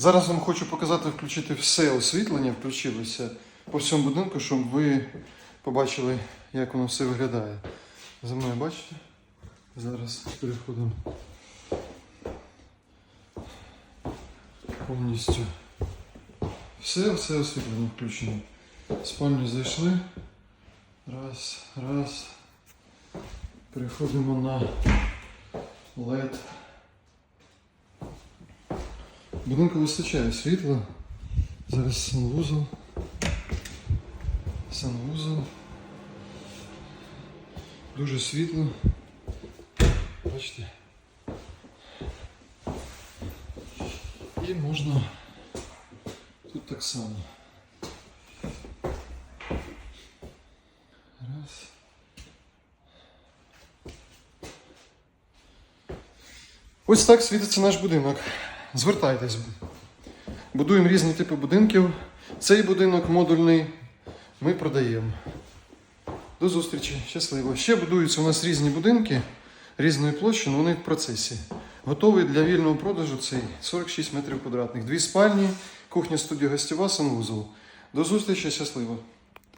Зараз вам хочу показати, включити все освітлення, включилося по всьому будинку, щоб ви побачили, як воно все виглядає. За мною бачите? Зараз переходимо повністю. Все, все освітлення включено. Спальню зайшли. Раз, раз. Переходимо на LED. Будинку вистачає світла. Зараз санвузол. Санвузол. Дуже світло. Бачите. І можна тут так само. Раз. Ось так світиться наш будинок. Звертайтесь. Будуємо різні типи будинків. Цей будинок модульний ми продаємо. До зустрічі, щасливо. Ще будуються у нас різні будинки різної площі, але вони в процесі. Готовий для вільного продажу цей 46 метрів квадратних. Дві спальні, кухня, студія, гостєва, санвузол. До зустрічі, щасливо.